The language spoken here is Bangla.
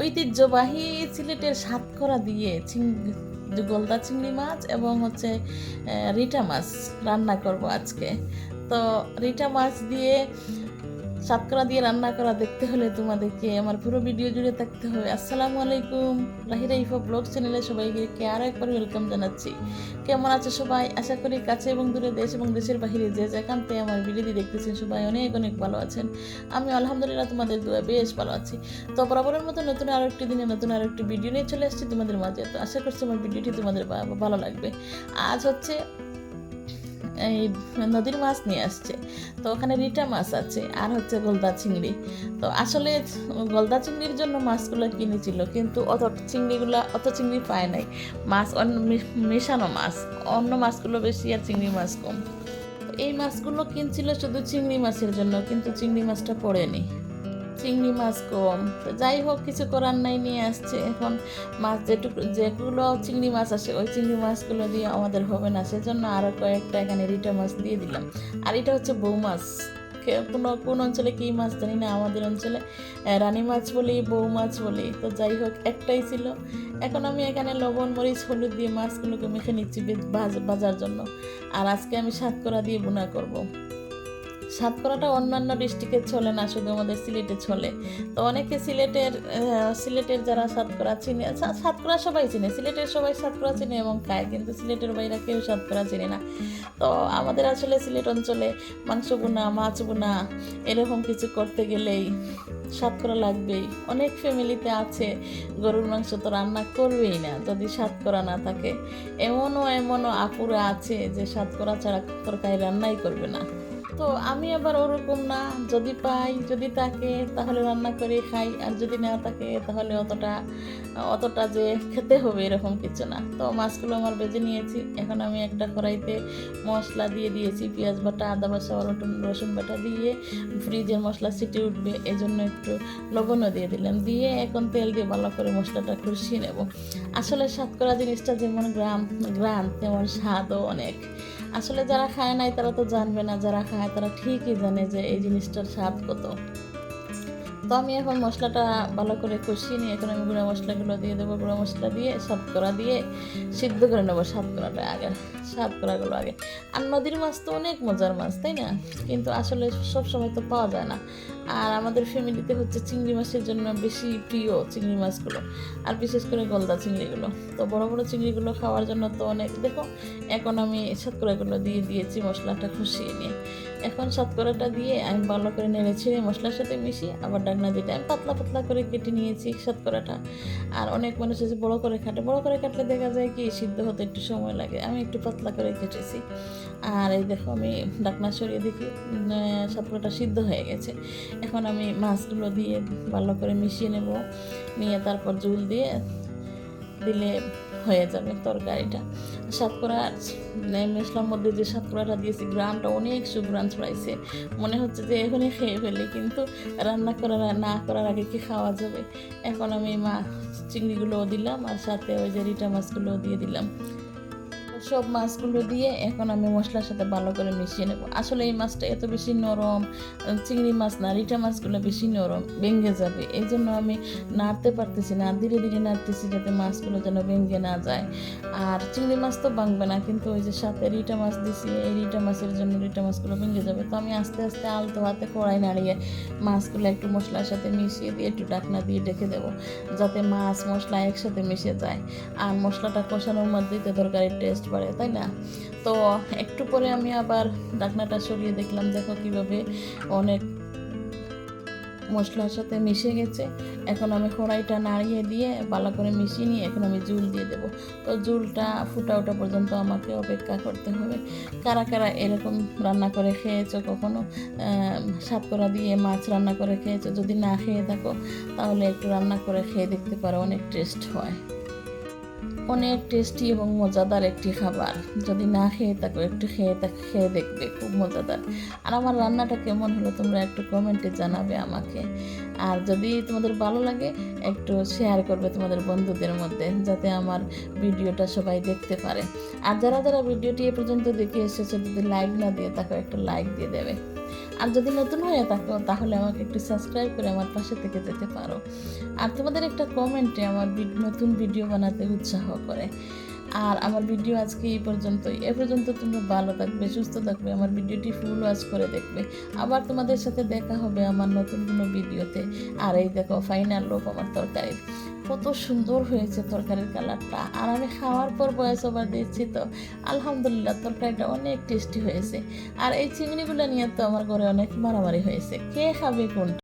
ঐতিহ্যবাহী সিলেটের সাতকরা দিয়ে গলদা চিংড়ি মাছ এবং হচ্ছে রিটা মাছ রান্না করব আজকে। তো রিটা মাছ দিয়ে সাতকরা দিয়ে রান্না করা দেখতে হলে তোমাদেরকে আমার পুরো ভিডিও জুড়ে থাকতে হবে। আসসালামু আলাইকুম। রাহিরা ইফা ব্লগ চ্যানেলে সবাইকে আরও একবার ওয়েলকাম জানাচ্ছি। কেমন আছে সবাই? আশা করি কাছে এবং দূরে দেশ এবং দেশের বাহিরে যে যেখান থেকে আমার ভিডিও দেখতেছেন সবাই অনেক অনেক ভালো আছেন। আমি আলহামদুলিল্লাহ তোমাদের দোয়া বেশ ভালো আছি। তো বরাবরের মতো নতুন আরও একটি দিনে নতুন আরও একটি ভিডিও নিয়ে চলে আসছি তোমাদের মাঝে। তো আশা করছি আমার ভিডিওটি তোমাদের ভালো লাগবে। আজ হচ্ছে এই, নদীর মাছ নিয়ে আসছে। তো ওখানে রিটা মাছ আছে, আর হচ্ছে গলদা চিংড়ি। তো আসলে গলদা চিংড়ির জন্য মাছগুলো কিনেছিল, কিন্তু অত চিংড়িগুলো, অত চিংড়ি পায় নাই। মাছ অন্য মেশানো মাছ, অন্য মাছগুলো বেশি আর চিংড়ি মাছ কম। এই মাছগুলো কিনছিল শুধু চিংড়ি মাছের জন্য, কিন্তু চিংড়ি মাছটা পড়েনি। চিংড়ি মাছ কম। তো যাই হোক, কিছু করার নাই, নিয়ে আসছে। এখন মাছ যেটুকু যেগুলো চিংড়ি মাছ আসে, ওই চিংড়ি মাছগুলো দিয়ে আমাদের হবে না। সেজন্য আরও কয়েকটা এখানে রিটা মাছ দিয়ে দিলাম। আর এটা হচ্ছে বউ মাছ। কোনো কোন অঞ্চলে কী মাছ জানি না, আমাদের অঞ্চলে রানী মাছ বলি, বউ মাছ বলি। তো যাই হোক, একটাই ছিল। এখন আমি এখানে লবণ, মরিচ, হলুদ দিয়ে মাছগুলোকে মেখে নিচ্ছি বে- ভাজার জন্য। আর আজকে আমি সাতকরা দিয়ে বোনা করব। সাতকরাটা অন্যান্য ডিস্ট্রিক্টে চলে না, শুধু আমাদের সিলেটে চলে তো অনেকে সিলেটের সিলেটের যারা সাতকরা চিনে সাতকরা সবাই চিনে। সিলেটের সবাই সাতকরা চিনে এবং খায়, কিন্তু সিলেটের বাইরে কেউ সাতকরা চিনে না। তো আমাদের আসলে সিলেট অঞ্চলে মাংস বোনা মাছ বোনা এরকম কিছু করতে গেলেই সাতকরা লাগবেই। অনেক ফ্যামিলিতে আছে, গরুর মাংস তো রান্না করবেই না। যদি সাতকরা না থাকে, এমনও এমনও আপুরা আছে যে সাতকরা ছাড়া তরকারি রান্নাই করবে না। তো আমি আবার ওরকম না, যদি পাই, যদি থাকে, তাহলে রান্না করে খাই, আর যদি না থাকে, তাহলে অতটা অতটা যে খেতে হবে এরকম কিছু না। তো মাছগুলো আমার বেজে নিয়েছি, এখন আমি একটা কড়াইতে মশলা দিয়ে দিয়েছি, পেঁয়াজ বাটা, আদা বাটা, রসুন রসুন বাটা দিয়ে ফ্রিজের মশলা সিটে উঠবে, এজন্য একটু লবণও দিয়ে দিলাম, দিয়ে এখন তেল দিয়ে ভালো করে মশলাটা কষিয়ে নেব। আসলে সাতকরা জিনিসটা যেমন গ্রাম গ্রাম, তেমন স্বাদও অনেক। আসলে যারা খায় নাই তারা তো জানবে না, যারা খায় তারা ঠিকই জানে যে এই জিনিসটার স্বাদ কত। তো আমি এখন মশলাটা ভালো করে কষিয়ে নিয়ে এখন আমি গুঁড়া মশলাগুলো দিয়ে দেবো, গুঁড়া মশলা দিয়ে সাতকরা দিয়ে সিদ্ধ করে নেব সাতকরাটা আগে সাতকরাগুলো আগে। আর নদীর মাছ তো অনেক মজার মাছ, তাই না? কিন্তু আসলে সব সময় তো পাওয়া যায় না। আর আমাদের ফ্যামিলিতে হচ্ছে চিংড়ি মাছের জন্য বেশি প্রিয় চিংড়ি মাছগুলো, আর বিশেষ করে গলদা চিংড়িগুলো। তো বড় বড় চিংড়িগুলো খাওয়ার জন্য তো অনেক, দেখো, এখন আমি সাতকরাগুলো দিয়ে দিয়েছি মশলাটা খুশিয়ে নিয়ে। এখন শতকরাটা দিয়ে আমি ভালো করে নেড়ে ছিঁড়ে মশলার সাথে মিশিয়ে আবার ডাকনা দিতে আমি পাতলা পাতলা করে কেটে নিয়েছি শতকরাটা। আর অনেক মানুষ আছে বড় করে কাটে। বড় করে কাটলে দেখা যায় কি সিদ্ধ হতে একটু সময় লাগে। আমি একটু পাতলা করে কেটেছি। আর এই দেখো আমি ডাকনা সরিয়ে দেখি শতকরাটা সিদ্ধ হয়ে গেছে। এখন আমি মাছগুলো দিয়ে ভালো করে মিশিয়ে নেব। নিয়ে তারপর জুল দিয়ে দিলে হয়ে যাবে তরকারিটা। সাতকরা মশলার মধ্যে যে সাতকরাটা দিয়েছি, গ্রামটা অনেক সুগ্রাম ছড়াইছে। মনে হচ্ছে যে এখনই খেয়ে ফেলি, কিন্তু রান্না করার না করার আগে কি খাওয়া যাবে? এখন আমি মা চিংড়িগুলোও দিলাম আর সাথে ওই যে রিটা মাছগুলোও দিয়ে দিলাম। সব মাছগুলো দিয়ে এখন আমি মশলার সাথে ভালো করে মিশিয়ে নেব। আসলে এই মাছটা এত বেশি নরম চিংড়ি মাছ না রিটা মাছগুলো বেশি নরম, ভেঙে যাবে। এই জন্য আমি নাড়তে পারতেছি না, ধীরে ধীরে নাড়তেছি যাতে মাছগুলো যেন ভেঙে না যায়। আর চিংড়ি মাছ তো ভাঙবে না, কিন্তু ওই যে সাথে রিটা মাছ দিছি, এই রিটা মাছের জন্য রিটা মাছগুলো ভেঙে যাবে। তো আমি আস্তে আস্তে আলতো হাতে কড়াই নাড়িয়ে মাছগুলো একটু মশলার সাথে মিশিয়ে দিয়ে একটু ডাকনা দিয়ে ঢেকে দেবো, যাতে মাছ মশলা একসাথে মিশে যায়। আর মশলাটা কষানোর মধ্যেই তো তরকারির টেস্ট বাড়ে তাই না? তো একটু পরে আমি আবার ডাকনাটা সরিয়ে দেখলাম, দেখো কীভাবে অনেক মশলার সাথে মিশে গেছে। এখন আমি কড়াইটা নাড়িয়ে দিয়ে ভালো করে মিশিয়ে নিয়ে এখন আমি জুল দিয়ে দেবো। তো জুলটা ফুটা ওঠা পর্যন্ত আমাকে অপেক্ষা করতে হবে। কারা কারা এরকম রান্না করে খেয়েছো কখনো? সাতকরা দিয়ে মাছ রান্না করে খেয়েছো? যদি না খেয়ে থাকো, তাহলে একটু রান্না করে খেয়ে দেখতে পারো, অনেক টেস্ট হয়। অনেক টেস্টি এবং মজাদার একটি খাবার। যদি না খেয়ে থাকো, একটু খেয়ে খেয়ে দেখবে, খুব মজাদার। আর আমার রান্নাটা কেমন হলো তোমরা একটু কমেন্টে জানাবে আমাকে। আর যদি তোমাদের ভালো লাগে, একটু শেয়ার করবে তোমাদের বন্ধুদের মধ্যে, যাতে আমার ভিডিওটা সবাই দেখতে পারে। আর যারা যারা ভিডিওটি এ পর্যন্ত দেখে এসেছে, যদি লাইক না দিয়ে থাকো, একটা লাইক দিয়ে দেবে। আর যদি নতুন হয়ে থাকো, তাহলে আমাকে একটু সাবস্ক্রাইব করে আমার পাশে থেকে যেতে পারো। আর তোমাদের একটা কমেন্টে আমার নতুন ভিডিও বানাতে উৎসাহ করে। আর আমার ভিডিও আজকে এই পর্যন্তই। এ পর্যন্ত তোমরা ভালো থাকবে, সুস্থ থাকবে, আমার ভিডিওটি ফুল ওয়াচ করে দেখবে। আবার তোমাদের সাথে দেখা হবে আমার নতুন কোনো ভিডিওতে আর এই দেখো ফাইনাল লোক আমার তরকারির। কত সুন্দর হয়েছে তরকারির কালারটা। আর আমি খাওয়ার পর বয়স ওভার দিচ্ছি তো। আলহামদুলিল্লাহ, তরকারিটা অনেক টেস্টি হয়েছে। আর এই চিংড়িগুলো নিয়ে তো আমার ঘরে অনেক মারামারি হয়েছে। কে খাবে কোনটা?